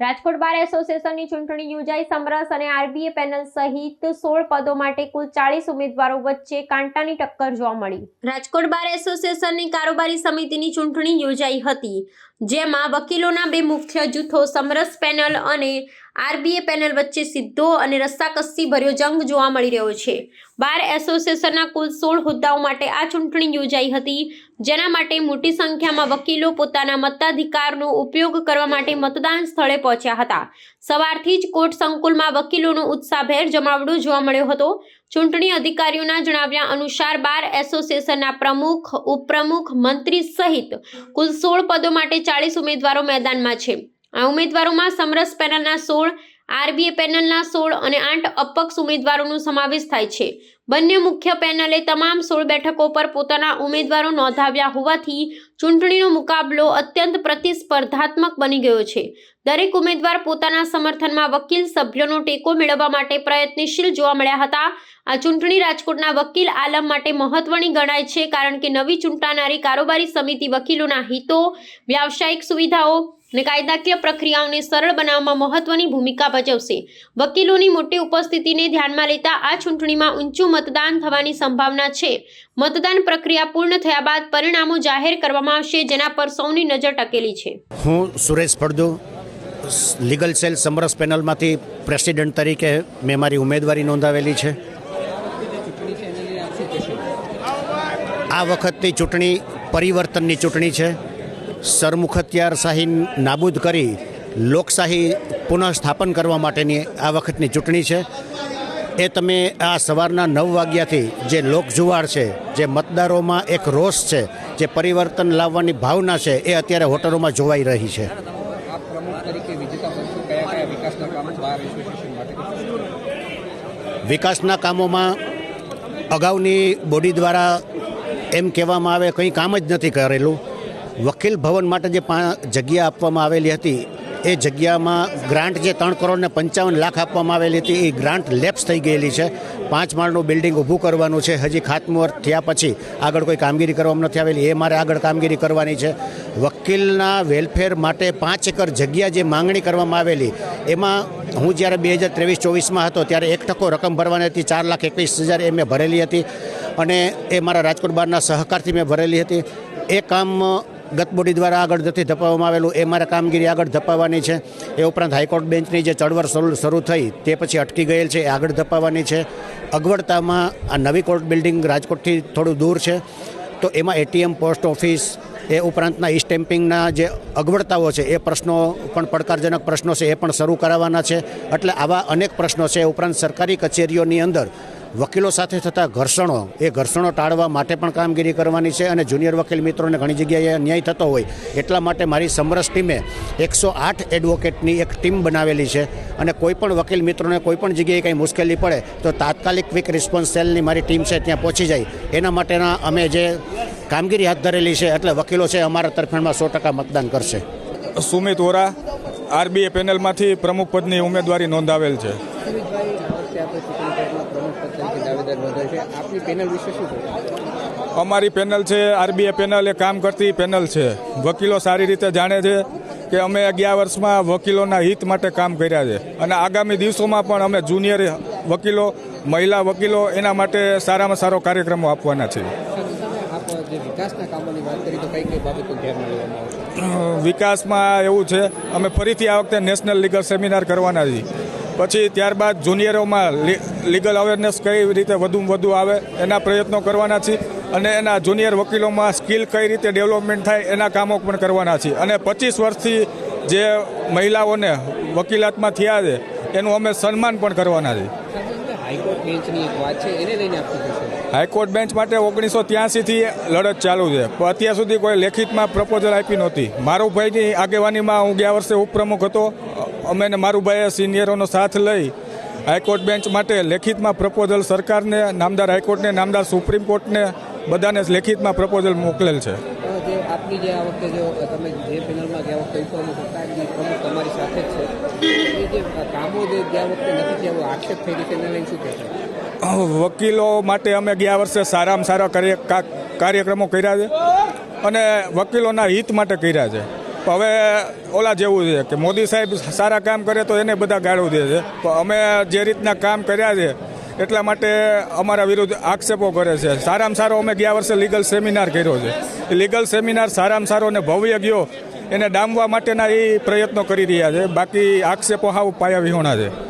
રાજકોટ બાર એસોસિએશનની ચૂંટણી યોજાઈ. સમરસ અને આરબીએ પેનલ સહિત સોળ પદો માટે કુલ ચાળીસ ઉમેદવારો વચ્ચે કાંટાની ટક્કર જોવા મળી. રાજકોટ બાર એસોસિએશનની કારોબારી સમિતિની ચૂંટણી યોજાઈ હતી, જેમાં વકીલોના બે મુખ્ય જૂથો સમરસ પેનલ અને આરબીએ પેનલ વચ્ચે સીધો અને રસ્સાકસ્સી ભર્યો જંગ જોવા મળી રહ્યો છે. બાર એસોસિએશનના કુલ સોળ હોદ્દાઓ માટે આ ચૂંટણી યોજાઈ હતી. જેના માટે મોટી સંખ્યામાં વકીલો પોતાના મતાધિકારનો ઉપયોગ કરવા માટે મતદાન સ્થળે પહોંચ્યા હતા. સવારથી જ કોર્ટ સંકુલમાં વકીલોનો ઉત્સાહભેર જમાવડો જોવા મળ્યો હતો. ચૂંટણી અધિકારીઓના જણાવ્યા અનુસાર બાર એસોસિએશનના પ્રમુખ, ઉપપ્રમુખ, મંત્રી સહિત કુલ સોળ પદો માટે ચાલીસ ઉમેદવારો મેદાનમાં છે. આ ઉમેદવારોમાં સમરસ પેનલના સોળ આરબીએ પેનલના સોળ અને આઠ અપક્ષ ઉમેદવારોનો સમાવેશ થાય છે. બંને મુખ્ય પેનલે તમામ સોળ બેઠકો પર પોતાના ઉમેદવારો નોંધાવ્યા હોવાથી ચૂંટણીનો મુકાબલો અત્યંત પ્રતિસ્પર્ધાત્મક બની ગયો છે. દરેક ઉમેદવાર પોતાના સમર્થનમાં વકીલ સભ્યોનો ટેકો મેળવવા માટે પ્રયત્નશીલ જોવા મળ્યા હતા. આ ચૂંટણી રાજકોટના વકીલ આલમ માટે મહત્વની ગણાય છે કારણ કે નવી ચૂંટાનારી કારોબારી સમિતિ વકીલોના હિતો, વ્યાવસાયિક સુવિધાઓ અને કાયદાકીય પ્રક્રિયાઓને સરળ બનાવવામાં મહત્વની ભૂમિકા ભજવશે. વકીલોની મોટી ઉપસ્થિતિને ધ્યાનમાં લેતા આ ચૂંટણીમાં ઊંચું મતદાન થવાની સંભાવના છે. મતદાન પ્રક્રિયા પૂર્ણ થયા બાદ પરિણામો જાહેર કરવામાં આવશે, જેના પર સૌની નજર ટકેલી છે. હું સુરેશ ફળદુ, લીગલ સેલ સમરસ પેનલમાંથી પ્રેસિડેન્ટ તરીકે મેં મારી ઉમેદવારી નોંધાવેલી છે. આ વખતની ચૂંટણી પરિવર્તનની ચૂંટણી છે. સરમુખત્યારશાહી નાબૂદ કરી લોકશાહી પુનઃસ્થાપન કરવા માટેની આ વખતની ચૂંટણી છે એ તમે આ સવારના નવ વાગ્યાથી જે લોકજુવાળ છે, જે મતદારોમાં એક રોષ છે, જે પરિવર્તન લાવવાની ભાવના છે, એ અત્યારે હોટલોમાં જોવાઈ રહી છે? વિકાસના કામોમાં અગાઉની બોડી દ્વારા એમ કહેવામાં આવે કંઈ કામ જ નથી કરેલું વકીલ ભવન માટે જે જગ્યા આપવામાં આવેલી હતી, એ જગ્યામાં ગ્રાન્ટ જે ત્રણ કરોડ ને પંચાવન લાખ આપવામાં આવેલી હતી, એ ગ્રાન્ટ લેપ્સ થઈ ગયેલી છે. પાંચ માળનું બિલ્ડિંગ ઊભું કરવાનું છે. હજી ખાતમુહૂર્ત થયા પછી આગળ કોઈ કામગીરી કરવામાં નથી આવેલી. એ મારે આગળ કામગીરી કરવાની છે. વકીલના વેલફેર માટે પાંચ એકર જગ્યા જે માંગણી કરવામાં આવેલી, એમાં હું જ્યારે બે હજાર ત્રેવીસ ચોવીસમાં હતો, ત્યારે એક ટકો રકમ ભરવાની હતી. ચાર લાખ એકવીસ હજાર એ મેં ભરેલી હતી અને એ મારા રાજકોટ બારના સહકારથી મેં ભરેલી હતી. એ કામ ગત બોડી દ્વારા આગળ નથી ધપાવવામાં આવેલું એ મારે કામગીરી આગળ ધપાવવાની છે. એ ઉપરાંત હાઈકોર્ટ બેન્ચની જે ચળવળ શરૂ થઈ તે પછી અટકી ગયેલ છે, એ આગળ ધપાવવાની છે. અગવડતામાં આ નવી કોર્ટ બિલ્ડિંગ રાજકોટથી થોડું દૂર છે. તો એમાં એટીએમ, પોસ્ટ ઓફિસ, એ ઉપરાંતના ઈ સ્ટેમ્પિંગના જે અગવડતાઓ છે, એ પ્રશ્નો પણ પડકારજનક પ્રશ્નો છે, એ પણ શરૂ કરાવવાના છે. એટલે આવા અનેક પ્રશ્નો છે. ઉપરાંત સરકારી કચેરીઓની અંદર વકીલો સાથે થતા ઘર્ષણો, એ ઘર્ષણો ટાળવા માટે પણ કામગીરી કરવાની છે અને જુનિયર વકીલ મિત્રોને ઘણી જગ્યાએ અન્યાય થતો હોય, એટલા માટે મારી સમરસ ટીમે એકસો આઠ એડવોકેટની એક ટીમ બનાવેલી છે અને કોઈપણ વકીલ મિત્રોને કોઈપણ જગ્યાએ કંઈ મુશ્કેલી પડે, તો તાત્કાલિક ક્વિક રિસ્પોન્સ સેલની મારી ટીમ છે ત્યાં પહોંચી જાય. એના માટેના અમે જે કામગીરી હાથ ધરેલી છે, એટલે વકીલો છે અમારા તરફેણમાં સો ટકા મતદાન કરશે. સુમિત વોરા, આરબીએ પેનલમાંથી પ્રમુખ પદની ઉમેદવારી નોંધાવેલ છે સુમિતભાઈ આ વખતે આપણે ચૂંટણી પંચમાં પ્રમુખ પદ તરીકે દાવેદાર નોંધાય છે આપની પેનલ વિશે શું અમારી પેનલ છે આરબીએ પેનલ એ કામ કરતી પેનલ છે. વકીલો સારી રીતે જાણે છે કે અમે ગયા વર્ષમાં વકીલોના હિત માટે કામ કર્યા છે. અને આગામી દિવસોમાં પણ અમે જુનિયર વકીલો મહિલા વકીલો એના માટે સારામાં સારો કાર્યક્રમો આપવાના છે. વિકાસમાં એવું છે અમે ફરીથી આ વખતે નેશનલ લીગલ સેમિનાર કરવાના છીએ. પછી ત્યારબાદ જુનિયરોમાં લીગલ અવેરનેસ કઈ રીતે વધુમાં વધુ આવે એના પ્રયત્નો કરવાના છે અને એના જુનિયર વકીલોમાં સ્કિલ કઈ રીતે ડેવલપમેન્ટ થાય એના કામો પણ કરવાના છીએ. અને પચીસ વર્ષથી જે મહિલાઓને વકીલાતમાં થયા છે એનું અમે સન્માન પણ કરવાના છે હાઈકોર્ટ બેન્ચ માટે ઓગણીસો ત્યાસીથી લડત ચાલુ છે. અત્યાર સુધી કોઈ લેખિતમાં પ્રપોઝલ આપી નહોતી. મારું ભાઈની આગેવાનીમાં હું ગયા વર્ષે ઉપપ્રમુખ હતો. અમે મારું ભાઈએ સિનિયરોનો સાથ લઈ હાઈકોર્ટ બેન્ચ માટે લેખિતમાં પ્રપોઝલ સરકારને નામદાર હાઈકોર્ટને નામદાર સુપ્રીમ કોર્ટને બધાને લેખિતમાં પ્રપોઝલ મોકલેલ છે. આપની જે આ વખતે જો તમે જે પેનલમાં ગયા વખતે ઉપપ્રમુખ હતા એ પ્રમુખ તમારી સાથે જ છે એ જે કામો જે ગયા વખતે નથી થયા આક્ષેપ થઈ રહ્યો લઈને શું કહેશો? વકીલો માટે અમે ગયા વર્ષે સારામાં સારા કાર્ય કાર્યક્રમો કર્યા છે અને વકીલોના હિત માટે કર્યા છે. હવે ઓલા જેવું છે કે મોદી સાહેબ સારા કામ કરે તો એને બધા ગાળું દે છે. પણ અમે જે રીતના કામ કર્યા છે, એટલા માટે અમારા વિરુદ્ધ આક્ષેપો કરે છે. સારામાં સારો અમે ગયા વર્ષે લીગલ સેમિનાર કર્યો છે. એ લીગલ સેમિનાર સારામાં સારો અને ભવ્ય ગયો. એને ડામવા માટેના એ પ્રયત્નો કરી રહ્યા છે. બાકી આક્ષેપો હાવ પાયા વિહોણા છે.